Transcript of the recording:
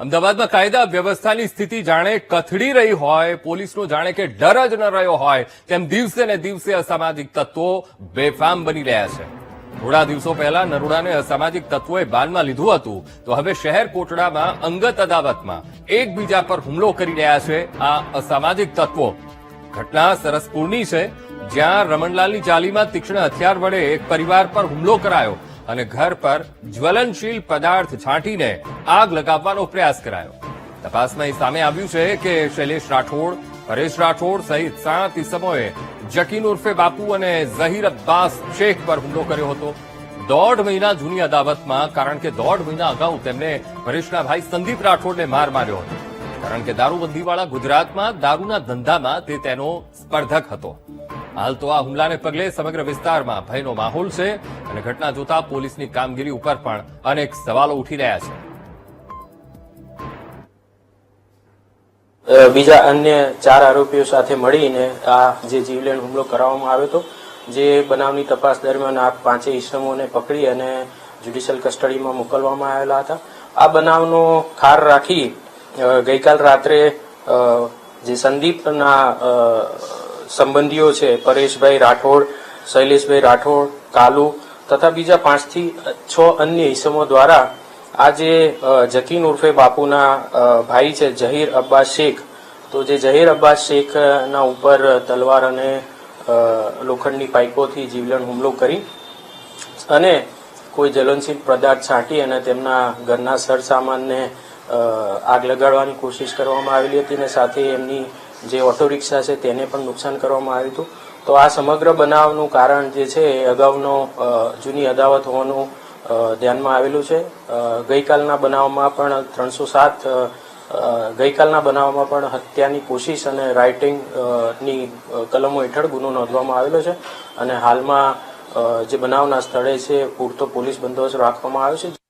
અમદાવાદમાં કાયદા વ્યવસ્થાની સ્થિતિ જાણે કથળી રહી હોય, પોલીસનો જાણે કે ડર જ ન રહ્યો હોય, તેમ દિવસે ને દિવસે અસામાજિક તત્વો બેફામ બની રહ્યા છે. થોડા દિવસો પહેલા નરોડાને અસામાજિક તત્વોએ બાનમાં લીધું હતું. તો હવે શહેર કોટડામાં અંગત અદાવતમાં એકબીજા પર હુમલો કરી રહ્યા છે આ અસામાજિક તત્વો. ઘટના સરસપુરની છે, જ્યાં રમણલાલની ચાલીમાં તીક્ષ્ણ હથિયાર વડે એક પરિવાર પર હુમલો કરાયો. અને ઘર પર જ્વલનશીલ પદાર્થ છાંટીને આગ લગાવવાનો પ્રયાસ કરાયો. તપાસમાં એ સામે આવ્યું છે કે શૈલેષ રાઠોડ પરેશ રાઠોડ સહિત સાત ઇસમોએ જકીન ઉર્ફે બાપુ અને ઝહીર અબ્બાસ શેખ પર હુમલો કર્યો હતો. દોઢ મહિના જૂની અદાવતમાં, કારણ કે દોઢ મહિના અગાઉ તેમને પરેશના ભાઈ સંદીપ રાઠોડને માર માર્યો હતો. કારણ કે દારૂબંધીવાળા ગુજરાતમાં દારૂના ધંધામાં તે તેનો સ્પર્ધક હતો. હાલ તો આ હુમલાને પગલે સમગ્ર વિસ્તારમાં ભયનો માહોલ છે અને ઘટના જોતા પોલીસની કામગીરી ઉપર પણ અનેક સવાલો ઉઠી રહ્યા છે. બીજા અન્ય ચાર આરોપીઓ સાથે મળીને આ જે જીવલેણ હુમલો કરવામાં આવ્યો હતો, જે બનાવની તપાસ દરમિયાન આ પાંચેય ઇસમોને પકડી અને જ્યુડિશિયલ કસ્ટડીમાં મોકલવામાં આવેલા હતા. આ બનાવનો ખાર રાખી ગઈકાલ રાત્રે જે સંદીપના સંબંધીઓ છે, પરેશભાઈ રાઠોડ, શૈલેષભાઈ રાઠોડ, કાલુ તથા બીજા પાંચથી છ અન્ય ઇસમો દ્વારા આજે જે જકીન ઉર્ફે બાપુના ભાઈ છે, જહીર અબ્બાસ શેખ. તો જે જહીર અબ્બાસ શેખના ઉપર તલવાર અને લોખંડની પાઇપોથી જીવલેણ હુમલો કરી અને કોઈ જ્વલનશીલ પદાર્થ છાંટી અને તેમના ઘરના સરસામાનને આગ લગાડવાની કોશિશ કરવામાં આવેલી હતી અને સાથે એમની જે ઓટો રિક્ષા છે તેને પણ નુકસાન કરવામાં આવ્યું હતું. તો આ સમગ્ર બનાવનું કારણ જે છે એ અગાઉનો જૂની અદાવત હોવાનું ધ્યાનમાં આવેલું છે. ગઈકાલના બનાવમાં પણ ત્રણસો સાત ગઈકાલના બનાવમાં પણ હત્યાની કોશિશ અને રાઇટિંગની કલમો હેઠળ ગુનો નોંધવામાં આવેલો છે. અને હાલમાં જે બનાવના સ્થળે છે, પૂરતો પોલીસ બંદોબસ્ત રાખવામાં આવ્યો છે.